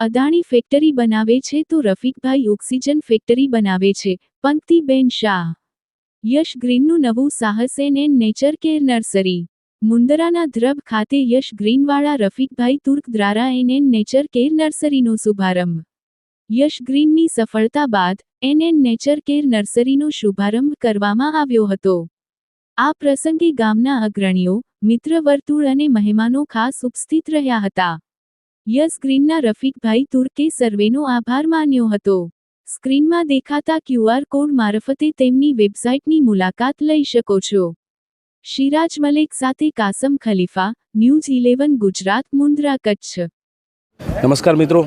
Adani factory બનાવે છે તો રફીકભાઈ ઓક્સિજન ફેક્ટરી બનાવે છે. પંક્તિબેન શાહ. યશ ગ્રીનનું નવું સાહસ N N nature care nursery. મુંદરાના Dhrab ખાતે યશ ગ્રીનવાળા રફીકભાઈ તુર્ક દ્વારા એન એન નેચર કેર નર્સરીનો શુભારંભ. યશ ગ્રીનની સફળતા બાદ એન એન નેચર કેર નર્સરીનો શુભારંભ કરવામાં આવ્યો હતો. આ પ્રસંગે ગામના અગ્રણીઓ મિત્ર વર્તુળ અને મહેમાનો ખાસ ઉપસ્થિત રહ્યા હતા. યસ ગ્રીનના રફીકભાઈ તુર્કે સર્વેનો આભાર માન્યો હતો. સ્ક્રીનમાં દેખાતા ક્યુઆર કોડ મારફતે તેમની વેબસાઇટની મુલાકાત લઈ શકો છો. શિરાજ મલેક સાથે કાસમ ખલીફા, ન્યૂઝ ઇલેવન ગુજરાત, મુન્દ્રા કચ્છ. નમસ્કાર મિત્રો.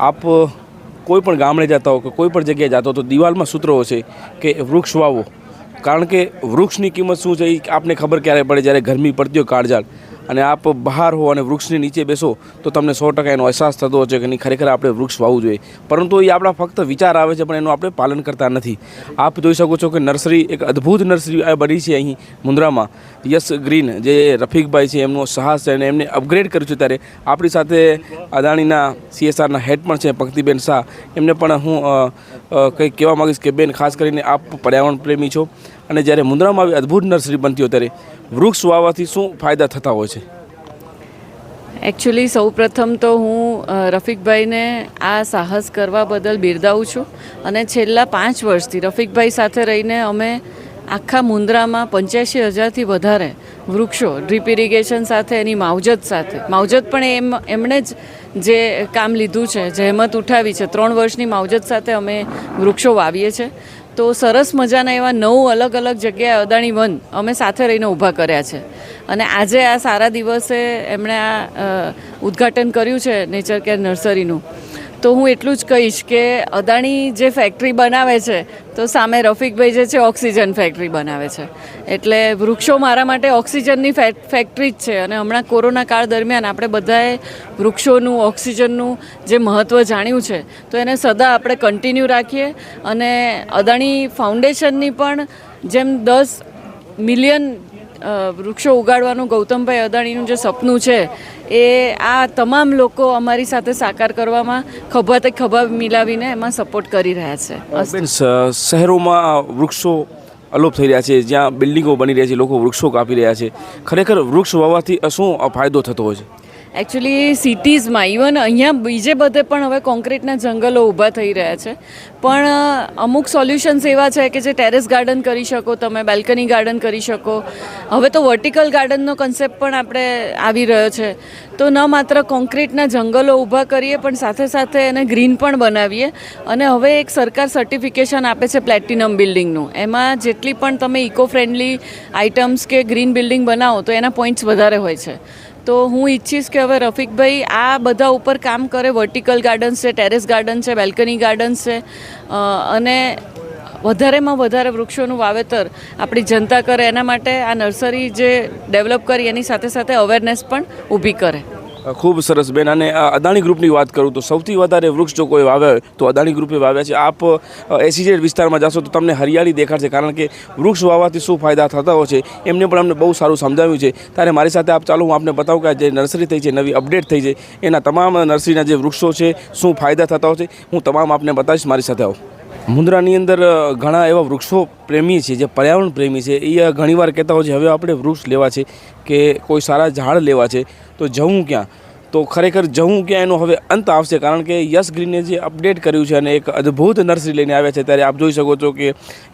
આપ કોઈ પણ ગામડે જતા હો કે કોઈ પણ જગ્યાએ જતા હો તો દિવાલમાં સૂત્રો છે કે વૃક્ષ વાવો. કારણ કે વૃક્ષની કિંમત શું છે એ આપને ખબર ક્યારે પડે? જ્યારે ગરમી પડતી હોય કાળઝાળ. અને આપ બહાર હો અને વૃક્ષની નીચે બેસો, તો તમને સો ટકા એનો અહેસાસ થતો હોય કે નહીં, ખરેખર આપણે વૃક્ષ વાવવું જોઈએ. પરંતુ એ આપણા ફક્ત વિચાર આવે છે, પણ એનું આપણે પાલન કરતા નથી. આપ જોઈ શકો છો કે નર્સરી, એક અદ્ભુત નર્સરી બની છે અહીં મુન્દ્રામાં યસ ગ્રીન, જે રફીકભાઈ છે, એમનો સાહસ છે અને એમને અપગ્રેડ કર્યું છે ત્યારે. આપણી સાથે અદાણીના સીએસઆરના હેડ પણ છે પંક્તિબેન શાહ. એમને પણ હું કંઈક કહેવા માગીશ કે બેન, ખાસ કરીને આપ પર્યાવરણ પ્રેમી છો. અને જ્યારે મુંદ્રામાં આવી અદ્ભુત નર્સરી બનતી હોય ત્યારે વૃક્ષ વાવવાથી શું ફાયદા થતા હોય છે? એકચ્યુઅલી સૌપ્રથમ તો હું રફીકભાઈને આ સાહસ કરવા બદલ બિરદાવું છું. અને છેલ્લા પાંચ વર્ષથી રફીકભાઈ સાથે રહીને અમે આખા મુંદ્રામાં પંચ્યાસી હજારથી વધારે વૃક્ષો, ડ્રીપ ઇરિગેશન સાથે, એની માવજત સાથે. માવજત પણ એમ, એમણે જ જે કામ લીધું છે જહેમત ઉઠાવી છે, ત્રણ વર્ષની માવજત સાથે અમે વૃક્ષો વાવીએ છીએ. તો સરસ મજાના એવા નવ અલગ અલગ જગ્યાએ અદાણી વન અમે સાથે રહીને ઊભા કર્યા છે. અને આજે આ સારા દિવસે એમણે આ ઉદ્ઘાટન કર્યું છે નેચર કેર નર્સરીનું. તો હું એટલું જ કહીશ કે અદાણી જે ફેક્ટરી બનાવે છે, તો સામે રફીકભાઈ જે છે, ઓક્સિજન ફેક્ટરી બનાવે છે. એટલે વૃક્ષો મારા માટે ઓક્સિજનની ફેક- ફેક્ટરી જ છે. અને હમણાં કોરોના કાળ દરમિયાન આપણે બધાએ વૃક્ષોનું, ઓક્સિજનનું જે મહત્ત્વ જાણ્યું છે, તો એને સદા આપણે કન્ટિન્યુ રાખીએ. અને અદાણી ફાઉન્ડેશનની પણ જેમ દસ મિલિયન વૃક્ષો ઉગાડવાનું ગૌતમભાઈ અદાણીનું જે સપનું છે, એ આ તમામ લોકો અમારી સાથે સાકાર કરવામાં ખભાતે ખભા મિલાવીને એમાં સપોર્ટ કરી રહ્યા છે. શહેરોમાં વૃક્ષો અલોપ થઈ રહ્યા છે, જ્યાં બિલ્ડિંગો બની રહ્યા છે, લોકો વૃક્ષો કાપી રહ્યા છે. ખરેખર વૃક્ષ વાવવાથી શું ફાયદો થતો હોય છે? એકચ્યુઅલી સિટીઝમાં ઇવન અહીંયા બીજે બધે પણ હવે કોન્ક્રીટના જંગલો ઊભા થઈ રહ્યા છે. પણ અમુક સોલ્યુશન્સ એવા છે કે જે ટેરેસ ગાર્ડન કરી શકો, તમે બેલ્કની ગાર્ડન કરી શકો. હવે તો વર્ટિકલ ગાર્ડનનો કન્સેપ્ટ પણ આપણે આવી રહ્યો છે. તો ન માત્ર કોન્ક્રીટના જંગલો ઊભા કરીએ, પણ સાથે સાથે એને ગ્રીન પણ બનાવીએ. અને હવે એક સરકાર સર્ટિફિકેશન આપે છે પ્લેટિનમ બિલ્ડિંગનું એમાં જેટલી પણ તમે ઇકો ફ્રેન્ડલી આઇટમ્સ કે ગ્રીન બિલ્ડિંગ બનાવો, તો એના પોઈન્ટ્સ વધારે હોય છે. તો હું ઈચ્છીશ કે હવે રફિકભાઈ આ બધા ઉપર કામ કરે. વર્ટિકલ ગાર્ડન્સ છે ટેરેસ ગાર્ડન છે બેલ્કની ગાર્ડન્સ છે. અને વધારેમાં વધારે વૃક્ષોનું વાવેતર આપણી જનતા કરે. એના માટે આ નર્સરી જે ડેવલપ કરી, એની સાથે સાથે અવેરનેસ પણ ઊભી કરે. ખૂબ સરસ બેન. અને અદાણી ગ્રુપની વાત કરું તો સૌથી વધારે વૃક્ષ જો કોઈ વાવે તો અદાણી ગ્રુપે વાવ્યા છે. આપ એસીજેડ વિસ્તારમાં જશો તો તમને હરિયાળી દેખાડશે કારણ કે વૃક્ષ વાવવાથી શું ફાયદા થતા હોય છે એમને પણ અમને બહુ સારું સમજાવ્યું છે. ત્યારે મારી સાથે આપ ચાલો, હું આપને બતાવું કે જે નર્સરી થઈ છે, નવી અપડેટ થઈ છે, એના તમામ નર્સરીના જે વૃક્ષો છે, શું ફાયદા થતા હોય છે, હું તમામ આપને બતાવીશ. મારી સાથે આવો. મુન્દ્રાની અંદર ઘણા એવા વૃક્ષો પ્રેમી છે, જે પર્યાવરણ પ્રેમી છે. એ ઘણીવાર કહેતા હોય છે, હવે આપણે વૃક્ષ લેવા છે કે કોઈ સારા ઝાડ લેવા છે, તો જવું ક્યાં? તો ખરેખર જવું ક્યાં એનો હવે અંત આવશે? કારણ કે યસ ગ્રીને જે અપડેટ કર્યું છે અને એક અદ્ભુત નર્સરી લઈને આવ્યા છે, ત્યારે આપ જોઈ શકો છો કે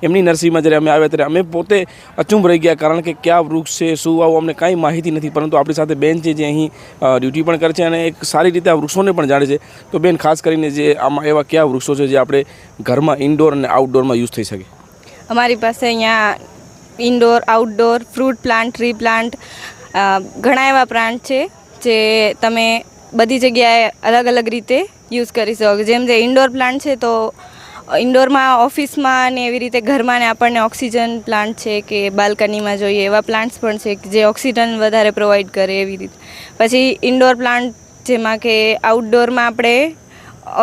એમની નર્સરીમાં જ્યારે અમે આવ્યા ત્યારે અમે પોતે અચૂંબ રહી ગયા, કારણ કે કયા વૃક્ષ છે, શું આવું અમને કાંઈ માહિતી નથી, પરંતુ આપણી સાથે બેન છે જે અહીં ડ્યુટી પણ કરે છે અને એક સારી રીતે આ વૃક્ષોને પણ જાણે છે. તો બેન, ખાસ કરીને જે આમાં એવા કયા વૃક્ષો છે જે આપણે ઘરમાં ઇન્ડોર અને આઉટડોરમાં યુઝ થઈ શકે? અમારી પાસે અહીંયા indoor outdoor fruit plant tree plant ઘણા એવા પ્લાન્ટ છે. જે તમે બધી જગ્યાએ અલગ અલગ રીતે યુઝ કરી શકો જેમ જે ઇન્ડોર પ્લાન્ટ છે, તો ઇન્ડોરમાં ઓફિસમાં ને એવી રીતે ઘરમાં ને આપણને ઓક્સિજન પ્લાન્ટ છે કે બાલ્કનીમાં જોઈએ, એવા પ્લાન્ટ્સ પણ છે કે જે ઓક્સિજન વધારે પ્રોવાઈડ કરે એવી રીતે. પછી ઇન્ડોર પ્લાન્ટ જેમાં કે આઉટડોરમાં આપણે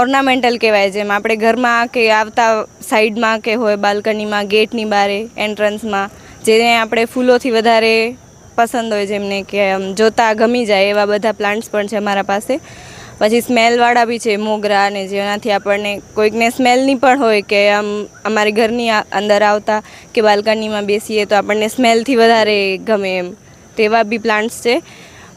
ઓર્નામેન્ટલ કહેવાય, જેમ આપણે ઘરમાં કે આવતા સાઈડમાં કે હોય બાલ્કનીમાં, ગેટની બારે, એન્ટ્રન્સમાં, જેને આપણે ફૂલોથી વધારે પસંદ હોય જેમને કે જોતા ગમી જાય એવા બધા પ્લાન્ટ્સ પણ છે અમારા પાસે. પછી સ્મેલવાળા બી છે, મોગરા અને જેનાથી આપણને કોઈકને સ્મેલની પણ હોય કે, આમ, અમારી ઘરની અંદર આવતા કે બાલ્કનીમાં બેસીએ તો આપણને સ્મેલથી વધારે ગમે એમ. તેવા બી પ્લાન્ટ્સ છે.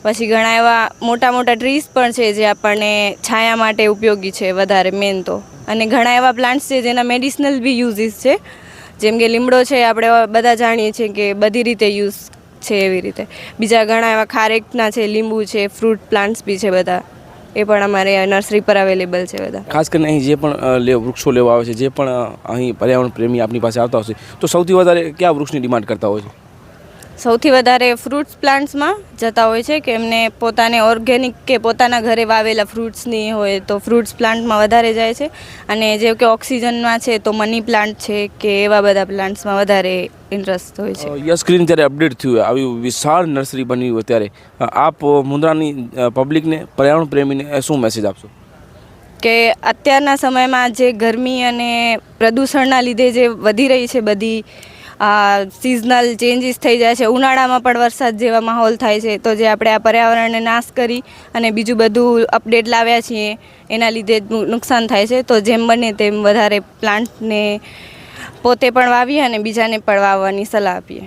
પછી ઘણા એવા મોટા મોટા ટ્રીઝ પણ છે જે આપણને છાયા માટે ઉપયોગી છે વધારે મેન તો. અને ઘણા એવા પ્લાન્ટ્સ છે જેના મેડિસિનલ બી યુઝીસ છે. જેમ કે લીમડો છે, આપણે બધા જાણીએ છીએ કે બધી રીતે યુઝ છે એવી રીતે. બીજા ઘણા એવા ખારેકના છે, લીંબુ છે, ફ્રૂટ પ્લાન્ટ્સ બી છે બધા. એ પણ અમારે નર્સરી પર અવેલેબલ છે બધા. ખાસ કરીને અહીં જે પણ વૃક્ષો લેવા આવે છે, જે પણ અહીં પર્યાવરણ પ્રેમી આપની પાસે આવતા હશે તો સૌથી વધારે કયા વૃક્ષની ડિમાન્ડ કરતા હોય છે? સૌથી વધારે ફ્રૂટ્સ પ્લાન્ટ્સમાં જતા હોય છે કે એમને પોતાને ઓર્ગેનિક કે પોતાના ઘરે વાવેલા ફ્રૂટ્સની હોય તો ફ્રૂટ્સ પ્લાન્ટમાં વધારે જાય છે. અને જે કે ઓક્સિજનમાં છે તો મની પ્લાન્ટ છે કે એવા બધા પ્લાન્ટ્સમાં વધારે ઇન્ટરેસ્ટ હોય છે. યસ ગ્રીન જ્યારે અપડેટ થયું આવી વિશાળ નર્સરી બની હોય ત્યારે આપ મુન્દ્રાની પબ્લિકને પર્યાવરણ પ્રેમીને શું મેસેજ આપશો? કે અત્યારના સમયમાં જે ગરમી અને પ્રદૂષણના લીધે જે વધી રહી છે બધી સિઝનલ ચેન્જીસ થઈ જાય છે. ઉનાળામાં પણ વરસાદ જેવા માહોલ થાય છે. તો જે આપણે આ પર્યાવરણને નાશ કરી અને બીજું બધું અપડેટ લાવ્યા છીએ, એના લીધે નુકસાન થાય છે. તો જેમ બને તેમ વધારે પ્લાન્ટને પોતે પણ વાવીએ અને બીજાને પણ વાવવાની સલાહ આપીએ.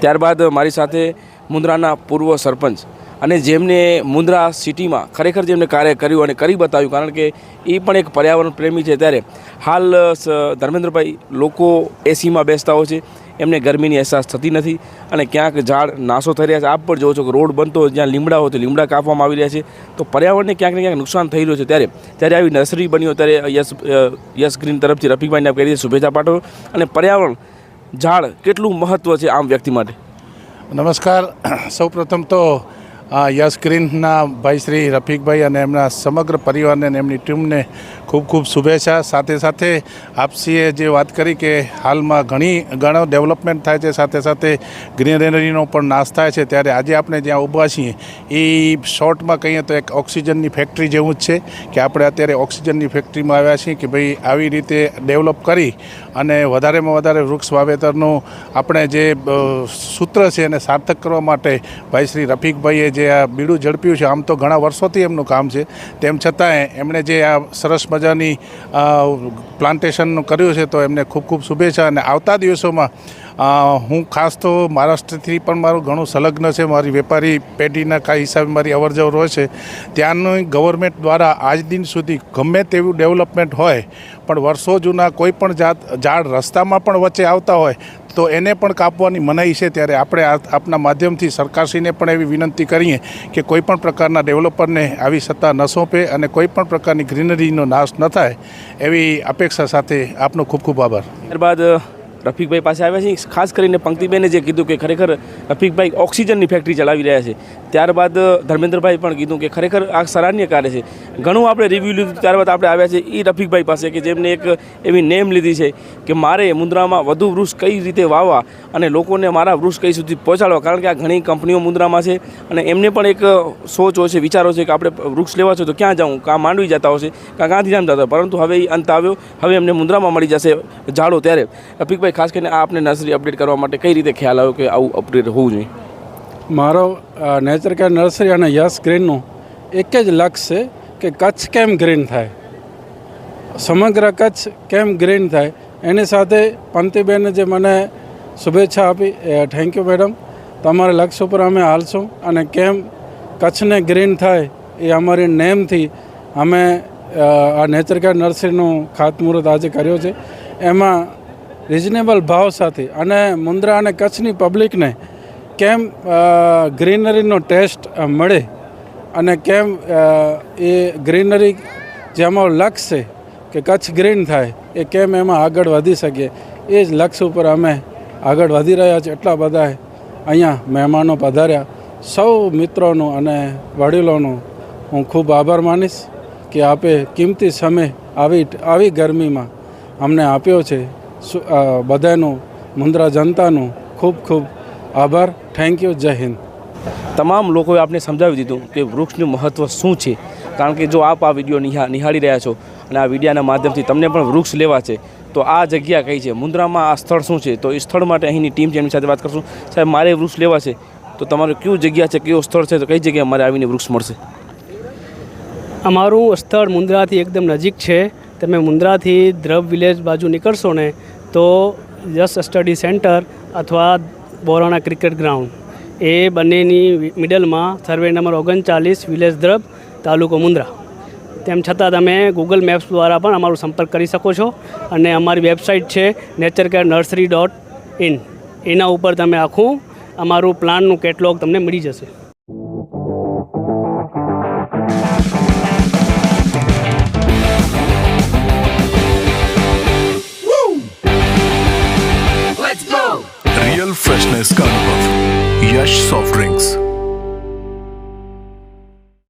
ત્યારબાદ મારી સાથે મુન્દ્રાના પૂર્વ સરપંચ અને જેમને મુન્દ્રા સિટીમાં ખરેખર જેમને કાર્ય કર્યું અને કરી બતાવ્યું, કારણ કે એ પણ એક પર્યાવરણ પ્રેમી છે. ત્યારે હાલ ધર્મેન્દ્રભાઈ, લોકો એસીમાં બેસતા હોય છે. એમને ગરમીની અહેસાસ થતી નથી અને ક્યાંક ઝાડ નાશો થઈ રહ્યા છે. આપ પણ જોવો છો કે રોડ બનતો જ્યાં લીમડા હોય, તો લીમડા કાપવામાં આવી રહ્યા છે. તો પર્યાવરણને ક્યાંક ને ક્યાંક નુકસાન થઈ રહ્યું છે. ત્યારે ત્યારે આવી નર્સરી બની હોય ત્યારે યસ યસ ગ્રીન તરફથી રફીકભાઈને દઈએ, શુભેચ્છા પાઠવો. અને પર્યાવરણ, ઝાડ કેટલું મહત્ત્વ છે આમ વ્યક્તિ માટે? નમસ્કાર. સૌપ્રથમ તો આ યશ ગ્રીનના ભાઈ શ્રી રફીકભાઈ અને એમના સમગ્ર પરિવારને અને એમની ટીમને ખૂબ ખૂબ શુભેચ્છા. સાથે સાથે આપસીએ જે વાત કરી કે હાલમાં ઘણી, ઘણો ડેવલપમેન્ટ થાય છે. સાથે સાથે ગ્રીનરીનો પણ નાશ થાય છે. ત્યારે આજે આપણે જ્યાં ઊભા છીએ, એ શોર્ટમાં કહીએ તો એક ઓક્સિજનની ફેક્ટરી જેવું જ છે કે આપણે અત્યારે ઓક્સિજનની ફેક્ટરીમાં આવ્યા છીએ કે ભાઈ આવી રીતે ડેવલપ કરી અને વધારેમાં વધારે વૃક્ષ વાવેતરનું આપણે જે સૂત્ર છે એને સાર્થક કરવા માટે ભાઈ શ્રી રફીકભાઈએ જે આ બીડું ઝડપ્યું છે, આમ તો ઘણા વર્ષોથી એમનું કામ છે. તેમ છતાંય એમણે જે આ સરસ મજાની પ્લાન્ટેશનનું પ્લાન્ટેશન કર્યું છે, તો એમને ખૂબ ખૂબ શુભેચ્છા. અને આવતા દિવસોમાં હું ખાસ તો મહારાષ્ટ્રથી પણ મારું ઘણું સંલગ્ન છે. મારી વેપારી પેઢીના કાંઈ હિસાબે મારી અવરજવર હોય છે. ત્યાંનું ગવર્મેન્ટ દ્વારા આજ દિન સુધી ગમે તેવું ડેવલપમેન્ટ હોય, પણ વર્ષો જૂના કોઈ પણ જાત, ઝાડ રસ્તામાં પણ વચ્ચે આવતા હોય, તો એને પણ કાપવાની મનાઈ છે. ત્યારે આપણે આપના માધ્યમથી સરકારશ્રીને પણ એવી વિનંતી કરીએ કે કોઈ પણ પ્રકારના ડેવલપરને આવી સત્તા ન સોંપે અને કોઈ પણ પ્રકારની ગ્રીનરીનો નાશ ન થાય, એવી અપેક્ષા સાથે આપનો ખૂબ ખૂબ આભાર. ત્યારબાદ રફીકભાઈ પાસે આવ્યા છે ખાસ કરીને પંક્તિબેને જે કીધું કે ખરેખર રફીકભાઈ ઓક્સિજનની ફેક્ટરી ચલાવી રહ્યા છે. ત્યારબાદ ધર્મેન્દ્રભાઈ પણ કીધું કે ખરેખર આ સરાહનીય કાર્ય છે. ઘણું આપણે રિવ્યૂ લીધું, ત્યારબાદ આપણે આવ્યા છે એ રફીકભાઈ પાસે કે જેમને એક એવી નેમ લીધી છે કે મારે મુદ્રામાં વધુ વૃક્ષ કઈ રીતે વાવવા અને લોકોને મારા વૃક્ષ કઈ સુધી પહોંચાડવા. કારણ કે આ ઘણી કંપનીઓ મુદ્રામાં છે અને એમને પણ એક સોચ હોય છે, વિચારો છે કે આપણે વૃક્ષ લેવા છે તો ક્યાં જાઉં? કાં માંડવી જતા હશે કાં ગાંધીધામ જતા હોય. પરંતુ હવે એ અંત આવ્યો. હવે એમને મુદ્રામાં મળી જશે ઝાડો ત્યારે. રફીકભાઈ ખાસ કરીને આ આપણે નર્સરી અપડેટ કરવા માટે કઈ રીતે ખ્યાલ આવ્યો કે આવું અપડેટ હોવું જોઈએ? મારો નેચર કેર નર્સરી અને યસ ગ્રીનનું એક જ લક્ષ્ય છે કે કચ્છ કેમ ગ્રીન થાય. સમગ્ર કચ્છ કેમ ગ્રીન થાય. એની સાથે પંક્તિબેને જે મને શુભેચ્છા આપી, એ થેન્ક યુ મેડમ તમારા લક્ષ્ય ઉપર અમે હાલશું અને કેમ કચ્છને ગ્રીન થાય એ અમારી નેમથી અમે આ નેચર કેર નર્સરીનું ખાતમુહૂર્ત આજે કર્યો છે. એમાં રિઝનેબલ ભાવ સાથે અને મુન્દ્રા અને કચ્છની પબ્લિકને કેમ ગ્રીનરીનો ટેસ્ટ મળે અને કેમ એ ગ્રીનરી જેમાં લક્ષ છે કે કચ્છ ગ્રીન થાય, એ કેમ એમાં આગળ વધી શકીએ એ જ લક્ષ્ય ઉપર અમે આગળ વધી રહ્યા છીએ. એટલા બધા અહીંયા મહેમાનો પધાર્યા. સૌ મિત્રોનું અને વડીલોનું હું ખૂબ આભાર માનીશ કે આપે કિંમતી સમય આવી આવી ગરમીમાં અમને આપ્યો છે. બધાનું મુન્દ્રા જનતાનું ખૂબ ખૂબ આભાર. થેન્ક યુ જય હિન્દ. તમામ લોકોએ આપણે સમજાવી દીધું કે વૃક્ષનું મહત્ત્વ શું છે. કારણ કે જો આપ આ વીડિયો નિહા નિહાળી રહ્યા છો અને આ વિડીયાના માધ્યમથી તમને પણ વૃક્ષ લેવા છે તો આ જગ્યા કઈ છે? મુન્દ્રામાં આ સ્થળ શું છે? તો એ સ્થળ માટે અહીંની ટીમ છે એમની સાથે વાત કરશું. સાહેબ મારે વૃક્ષ લેવા છે. તો તમારું કયું જગ્યા છે કયું સ્થળ છે તો કઈ જગ્યાએ મારે આવીને વૃક્ષ મળશે? અમારું સ્થળ મુન્દ્રાથી એકદમ નજીક છે. તમે મુન્દ્રાથી દ્રવ વિલેજ બાજુ નીકળશો ને, તો યસ સ્ટડી સેન્ટર અથવા બોરાણા ક્રિકેટ ગ્રાઉન્ડ. એ બંનેની મિડલમાં સર્વે નંબર ઓગણચાલીસ વિલેજ ધ્રબ તાલુકો મુન્દ્રા તેમ છતાં તમે ગૂગલ મેપ્સ દ્વારા પણ અમારો સંપર્ક કરી શકો છો અને અમારી વેબસાઇટ છે nature care nursery dot in એના ઉપર તમે આખું અમારું પ્લાનનું કેટલોગ તમને મળી જશે. Fresh soft drinks.